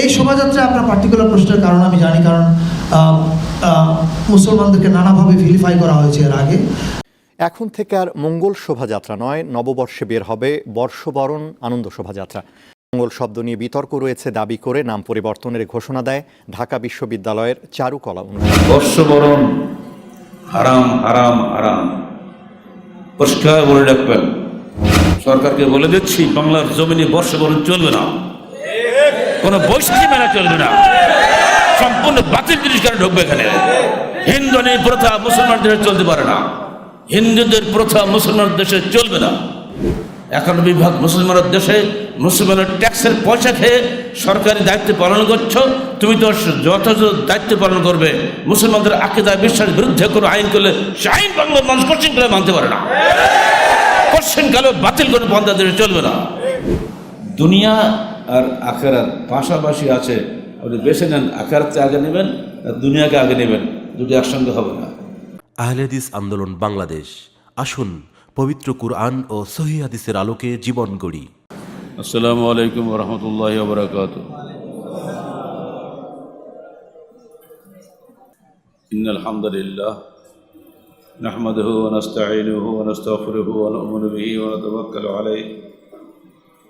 এই শোভাযাত্রা আপনার পার্টিকুলার প্রশ্নের কারণ আমি জানি কারণ মুসলমানদেরকে নানাভাবে ভিলিফাই করা হয়েছে এর আগে। এখন থেকে আর মঙ্গল শোভাযাত্রা নয় নববর্ষে বের হবে বর্ষবরণ আনন্দ শোভাযাত্রা। মঙ্গল শব্দ নিয়ে বিতর্ক রয়েছে দাবি করে নাম পরিবর্তনের ঘোষণা দেয় ঢাকা বিশ্ববিদ্যালয়ের চারুকলা অনুষদ। বর্ষবরণ হারাম হারাম হারাম। পরিষ্কার বলে রাখবেন। সরকারকে বলে দিচ্ছি বাংলার জমিনে বর্ষবরণ চলবে না। কোন বৈশাখী মেলা চলবে না। সম্পূর্ণ বাতিল জিনিস কেন ঢুকবে এখানে? হিন্দু নেই প্রথা মুসলমান দেশে চলতে পারে না। হিন্দুদের প্রথা মুসলমান দেশে চলবে না। এখন বিভাগ মুসলমানের দেশে মুসলমানের ট্যাক্সের পয়সা খেয়ে সরকারি দায়িত্ব পালন করছ। তুমি তো যথাযথ দায়িত্ব পালন করবে। মুসলমানদের আকিদায় বিশ্বাসের বিরুদ্ধে কোনো আইন করলে সে আইন বাংলার মানুষ কোশ্চিন করে মানতে পারে না। কোশ্চিন কালে বাতিল করে বন্ধ দেশে চলবে না। দুনিয়া আর আখেরাত পাশাপাশি আছে আপনি বেছে নেন আখেরাতকে আগে নেবেন আর দুনিয়াকে আগে নেবেন দুটি একসঙ্গে হবে না আহলেদিস আন্দোলন বাংলাদেশ আসুন পবিত্র কুরআন ও সহি হাদিসের আলোকে জীবন গড়ি আসসালামু আলাইকুম রহমতুল্লাহ বরকাত إن الحمد لله نحمده ونستعينه ونستغفره ونؤمن به ونتوكل عليه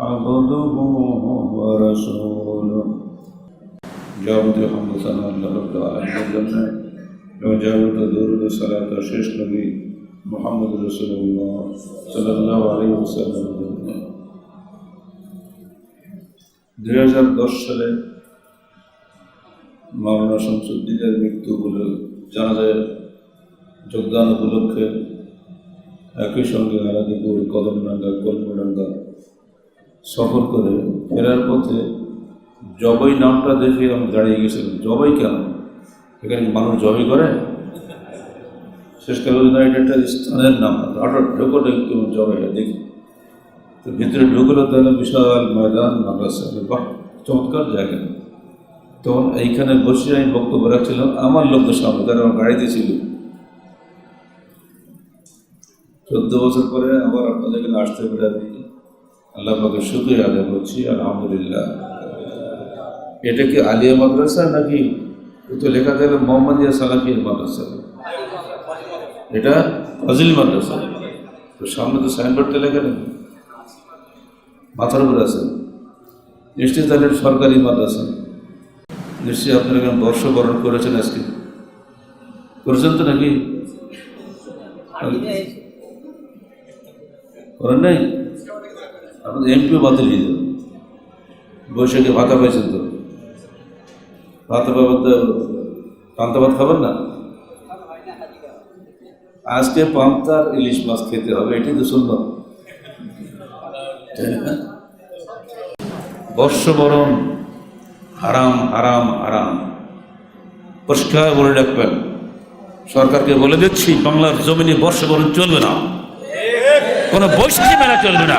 عبده ورسوله যাবতীয় হামদান আল্লাহ রব্বুল আলামিনের জন্য এবং যাবতীয় দরুদ ও সালাত ও শেষ নবী মুহাম্মদ রাসূলুল্লাহ সাল্লাল্লাহু আলাইহি ওয়াসাল্লামের জন্য দুই হাজার দশ সালে মাওলানা শামসুদ্দিনের মৃত্যু বলে জানা যায় যোগদান উপলক্ষে একই সঙ্গে আলাদিপুর কদমডাঙ্গা কলমডাঙ্গা সফর করে ফেরার পথে জবাই নামটা দেখে আমি দাঁড়িয়ে গেছিলাম। জবাই কেন? এখানে মানুষ জবাই করে? শেষ কালে না এটা একটা স্থানের নাম, হঠাৎ ঢুকলো একটু জবাই দেখি, তো ভিতরে ঢুকলো তাহলে বিশাল ময়দান, মাদ্রাসা। বাহ, চমৎকার জায়গা। তখন এইখানে বসে আমি বক্তব্য রাখছিলাম। আমার লোকদের সামনে তারা আমার গাড়িতে ছিল। চোদ্দ বছর পরে আবার আপনাদের এখানে আসতে পেরে আমি আল্লাহ পাকে শুক্রিয়া আদায় করছি আলহামদুলিল্লাহ। এটা কি আলিয়া মাদ্রাসা নাকি তো লেখা থাকে মোহাম্মদিয়া সালাফিয়া মাদ্রাসা? এটা ফজিল মাদ্রাসা। তো সামনে তো সাইনবোর্ডটা লেখা নেই। মাথার উপরে আছে। নিশ্চয়ই তাহলে সরকারি মাদ্রাসা। নিশ্চয়ই আপনারা এখানে বর্ষবরণ করেছেন আজকে। করেছেন তো নাকি? করেন নাই? আপনাদের এমপিও বাতিল হয়ে যাবে। বৈশাখে ভাতা পাইছেন তো? ভাতা পাবার পান্তা ভাত খাবেন না? আজকে পান্তার ইলিশ মাছ খেতে হবে, এটাই তো সুন্দর। বর্ষবরণ, হারাম হারাম হারাম। পরিষ্কার বলে রাখবেন, সরকারকে বলে দিচ্ছি, বাংলার জমিনে বর্ষবরণ চলবে না। কোনো বৈশাখী মেলা চলবে না।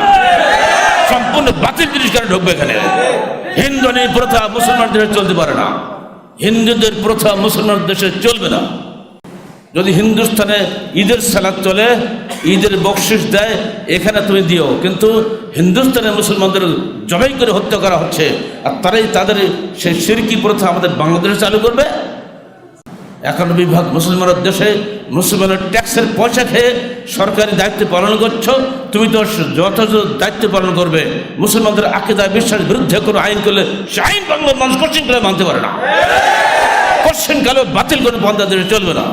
সম্পূর্ণ বাতিল জিনিস কেন ঢুকবে এখানে? হিন্দু নেই প্রথা মুসলমান দেশে চলতে পারে না। হিন্দুদের প্রথা মুসলমান দেশে চলবে না। যদি হিন্দুস্তানে ঈদের সালাদ চলে, ঈদের বকশিস দেয়, এখানে তুমি দিও। কিন্তু হিন্দুস্তানে মুসলমানদের জবাই করে হত্যা করা হচ্ছে, আর তারাই তাদের সেই সিরকি প্রথা আমাদের বাংলাদেশে চালু করবে। এখন বিভাগ মুসলমানের দেশে মুসলমানের ট্যাক্সের পয়সা খেয়ে সরকারি দায়িত্ব পালন করছ, তুমি তো যথাযথ দায়িত্ব পালন করবে, মুসলমানদের আকিদায় বিশ্বাসের বিরুদ্ধে কোনো আইন করলে সে আইন বাংলার মানুষ কোশ্চিন করে মানতে পারে না। কোশ্চিন কালে বাতিল করে বন্ধ দেশে চলবে না।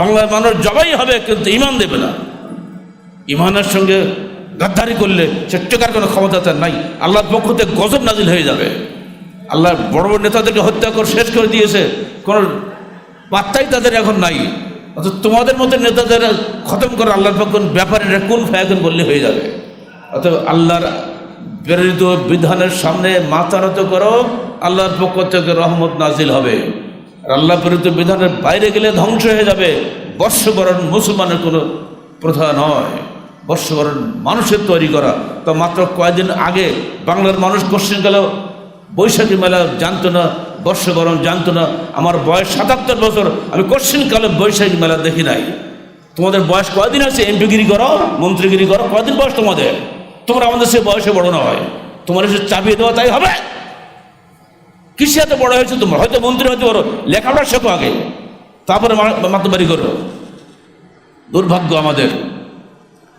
বাংলার মানুষ জবাই হবে, কিন্তু ইমান দেবে না। ইমানের সঙ্গে গাদ্দারি করলে সে টেকার কোনো ক্ষমতা তার নাই। আল্লাহর পক্ষ থেকে গজব নাজিল হয়ে যাবে। আল্লাহ বড় বড় নেতাদেরকে হত্যা করে শেষ করে দিয়েছে। কোনো পাত্তাই তাদের এখন নাই। অথচ তোমাদের মতো নেতাদের খতম করে আল্লাহর পক্ষ ব্যাপারে এটা কোন ফায়াগুন বললে হয়ে যাবে? অতএব আল্লাহর প্রেরিত বিধানের সামনে মাথা করো, আল্লাহর পক্ষ থেকে রহমত নাজিল হবে। আল্লাহ প্রেরিত বিধানের বাইরে গেলে ধ্বংস হয়ে যাবে। বর্ষবরণ মুসলমানের কোনো প্রথা নয়। বর্ষবরণ মানুষের তৈরি করা। তো মাত্র কয়েকদিন আগে বাংলার মানুষ কোশ্চেন গেল বৈশাখী মেলা জানতো না বর্ষবরণ জানতো না। আমার বয়স সাতাত্তর বছর। আমি কোশ্চেন কালে বৈশাখী মেলা দেখি নাই। তোমাদের বয়স কয়দিন আছে? এমপিগিরি করো, মন্ত্রীগিরি করো, কয়দিন বয়স তোমাদের? তোমরা আমাদের সে বয়সে বড় না হয় তোমার এসে চাপিয়ে দেওয়া তাই হবে? কিসে এত বড় হয়েছে তোমরা? হয়তো মন্ত্রী, হয়তো বড় লেখাপড়া শেখো আগে। তারপরে মাতবাড়ি করো। দুর্ভাগ্য আমাদের।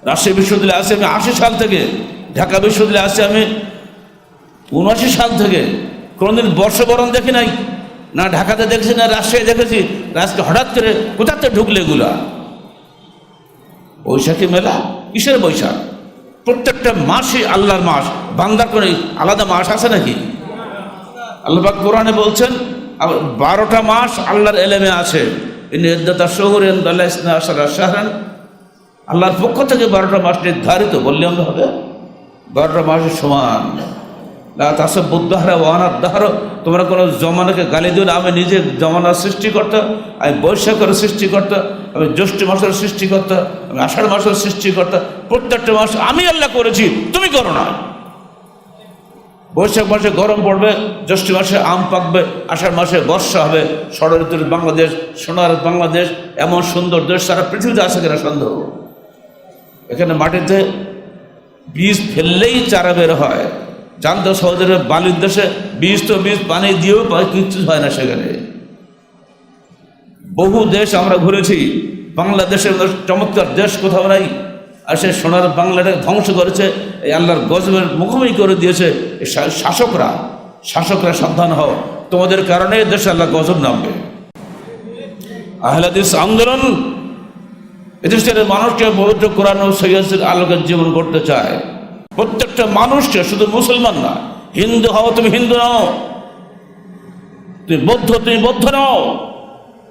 রাজশাহী বিশ্ববিদ্যালয়ে আসি আমি আশি সাল থেকে। ঢাকা বিশ্ববিদ্যালয়ে আসি আমি উনআশি সাল থেকে। কোনোদিন বর্ষবরণ দেখি নাই, না ঢাকাতে দেখেছি, না রাজশাহী দেখেছি। রাজকে হঠাৎ করে কোথাতে ঢুকলে এগুলা? বৈশাখী মেলা? কিসের বৈশাখ? প্রত্যেকটা মাসই আল্লাহর মাস। বান্দার করে আলাদা মাস আছে নাকি? আল্লাহ কোরআনে বলছেন বারোটা মাস আল্লাহর এলেমে আছে। আল্লাহর পক্ষ থেকে বারোটা মাস নির্ধারিত, বললে আমরা হবে? বারোটা মাসের সমান। তাসব বুদ্ধাহারা ওয়ানার দাহার। তোমরা কোনো জমানাকে গালি দিও না। আমি নিজে জমানার সৃষ্টিকর্তা আমি বৈশাখের সৃষ্টিকর্তা আমি জ্যৈষ্ঠ মাসের সৃষ্টিকর্তা আমি আষাঢ় মাসের সৃষ্টিকর্তা প্রত্যেকটা মাস আমি আল্লাহ করেছি, তুমি করো না। বৈশাখ মাসে গরম পড়বে, জ্যৈষ্ঠ মাসে আম পাকবে, আষাঢ় মাসে বর্ষা হবে, ষড় ঋতুর বাংলাদেশ সোনার বাংলাদেশ, এমন সুন্দর দেশ সারা পৃথিবীতে আছে কিনা সন্দেহ? এখানে মাটিতে বীজ ফেললেই চারা বের হয়। জানতো সৌদি বালির দেশে বীজ তো বীজ, পানি দিয়েও কিচ্ছু হয় না সেখানে। বহু দেশ আমরা ঘুরেছি, বাংলাদেশের চমৎকার দেশ কোথাও নাই, আর সে সোনার বাংলাটাকে ধ্বংস করেছে, এই আল্লাহর গজবের মুখোমুখি করে দিয়েছে শাসকরা শাসকরা সাবধান হও, তোমাদের কারণে দেশে আল্লাহ গজব নামবে। আহলাদিস আন্দোলন, এদেশের মানুষকে পবিত্র কোরআন ও সৈয়াসের আলোকে জীবন করতে চায়। প্রত্যেকটা মানুষকে শুধু মুসলমান না, হিন্দু হও, তুমি হিন্দু নাও। তুমি বৌদ্ধ তুমি বৌদ্ধ নাও।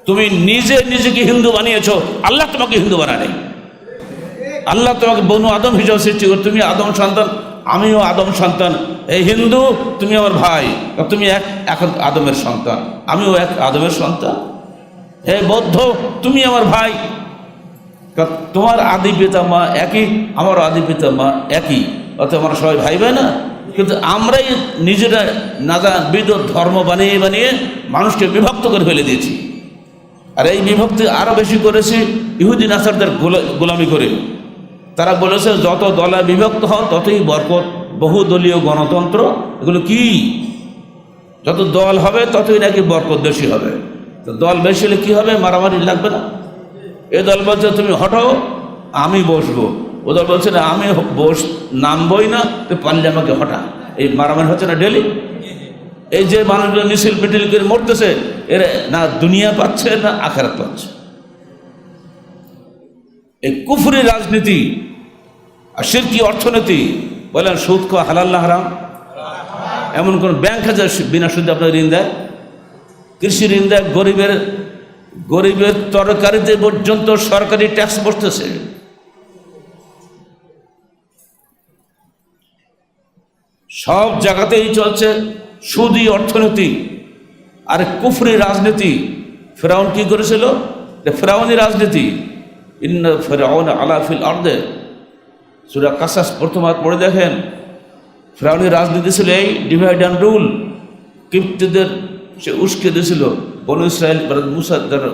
তুমি নিজে নিজেকে হিন্দু বানিয়েছো। আল্লাহ তোমাকে হিন্দু বানানি আল্লাহ তোমাকে বনু আদম হিসাবে সৃষ্টি করে। তুমি আদম সন্তান, আমিও আদম সন্তান। এই হিন্দু, তুমি আমার ভাই। তুমি এক এখন আদমের সন্তান। আমিও এক আদমের সন্তান। হে বৌদ্ধ, তুমি আমার ভাই। তোমার আদি পিতা মা একই আমার আদি পিতা মা একই। অর্থাৎ আমরা সবাই ভাই ভাই না। কিন্তু আমরাই নিজেরা নাজাবিদ ধর্ম বানিয়ে বানিয়ে মানুষকে বিভক্ত করে ফেলে দিয়েছি। আর এই বিভক্তি আরও বেশি করেছে ইহুদি নাসারদের গোলা- গোলামি করে। তারা বলেছে, যত দলে বিভক্ত হও, ততই বরকত, বহুদলীয় গণতন্ত্র। এগুলো কি? যত দল হবে, ততই নাকি বরকত বেশি হবে। তো দল বেশি হলে কী হবে? মারামারি লাগবে না। এ দল বলছে, তুমি হটাও, আমি বসবো। ও দল বলছে, না, আমি বস, নামবই না তো পারলে আমাকে হটা। এই মারামারি হচ্ছে না ডেলি? এই যে মানুষগুলো মিছিল মিটিল করে মরতেছে, এর না দুনিয়া পাচ্ছে, না আখারাত পাচ্ছে। এই কুফরি রাজনীতি আর সে কি অর্থনীতি, বলেন, সুদ খাওয়া হালাল না হারাম? এমন কোন ব্যাংক আছে বিনা সুদে আপনার ঋণ দেয়? কৃষি ঋণ দেয়, গরিবের গরিবের তরকারিতে পর্যন্ত সরকারি ট্যাক্স বসতেছে। সব জায়গাতেই চলছে সুদি অর্থনীতি। আর কুফরি রাজনীতি, ফেরাউন কি করেছিল? ফেরাউনি রাজনীতি। ইন্ন ফেরাউন আলাফিল আর্দে। সুরা কাসাস প্রথম হাত পড়ে দেখেন, ফেরাউনি রাজনীতি ছিল এই ডিভাইড অ্যান্ড রুল কিপ্তিদের সে উস্কে দিয়েছিল, বনু ইসরায়েল মানে মুসা যারা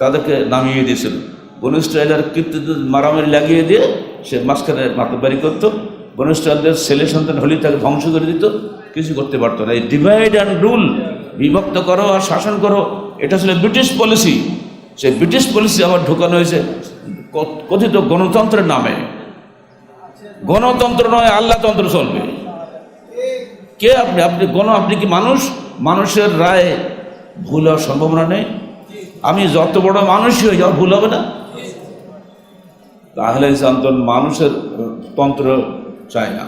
তাদেরকে নামিয়ে দিয়েছিল। বনু ইসরায়েলের কীর্তিদের মারামারি লাগিয়ে দিয়ে সে মাঝখানে মাতবাড়ি করতো। ইসরায়েলদের ছেলে সন্তান হলেই তাকে ধ্বংস করে দিত, কিছু করতে পারতো না। এই ডিভাইড অ্যান্ড রুল বিভক্ত করো আর শাসন করো, এটা ছিল ব্রিটিশ পলিসি সেই ব্রিটিশ পলিসি আবার ঢুকানো হয়েছে কথিত গণতন্ত্রের নামে। গণতন্ত্র নয় আল্লাহতন্ত্র চলবে। কে আপনি? আপনি গণ আপনি কি মানুষ? মানুষের রায় ভুল হওয়ার সম্ভাবনা নেই। আমি যত বড় মানুষই হয়ে যাও ভুল হবে না। তাহলে আন্দোলন মানুষের তন্ত্র চায় না